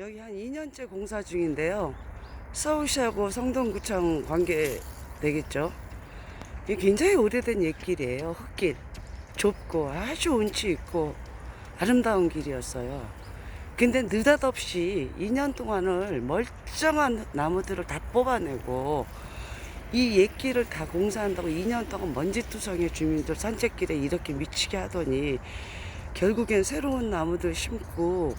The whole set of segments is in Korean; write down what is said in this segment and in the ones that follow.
여기 한 2년째 공사 중인데요. 서울시하고 성동구청 관계 되겠죠. 이게 굉장히 오래된 옛길이에요. 흙길. 좁고 아주 운치 있고 아름다운 길이었어요. 근데 느닷없이 2년 동안을 멀쩡한 나무들을 다 뽑아내고 이 옛길을 다 공사한다고 2년 동안 먼지투성의 주민들 산책길에 이렇게 미치게 하더니 결국엔 새로운 나무들 심고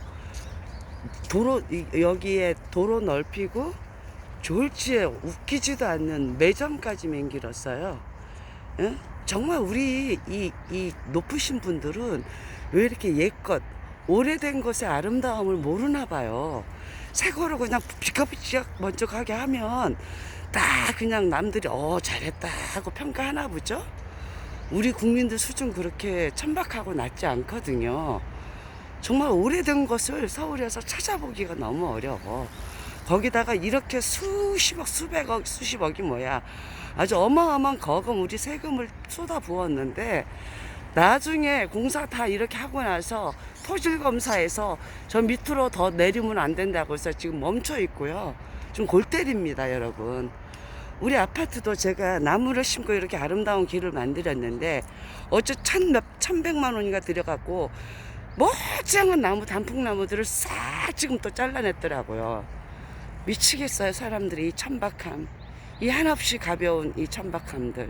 도로 이- 여기에 도로 넓히고 졸지에 웃기지도 않는 매점까지 맹길었어요. 예? 정말 우리 이, 이 높으신 분들은 왜 이렇게 옛것 오래된 것의 아름다움을 모르나 봐요. 새 거를 그냥 비카비치약 먼저 가게 하면 다 그냥 남들이 어 잘했다 하고 평가하나 보죠. 우리 국민들 수준 그렇게 천박하고 낮지 않거든요. 정말 오래된 것을 서울에서 찾아보기가 너무 어려워. 거기다가 이렇게 수십억, 수백억, 수십억이 뭐야. 아주 어마어마한 거금, 우리 세금을 쏟아 부었는데, 나중에 공사 다 이렇게 하고 나서 토질 검사에서 저 밑으로 더 내리면 안 된다고 해서 지금 멈춰 있고요. 좀 골 때립니다, 여러분. 우리 아파트도 제가 나무를 심고 이렇게 아름다운 길을 만들었는데 어째 천 몇, 천백만 원인가 들여갖고 멀쩡한 나무 단풍나무들을 싹 지금 또 잘라냈더라고요. 미치겠어요 사람들이. 이 천박함. 이 한없이 가벼운 이 천박함들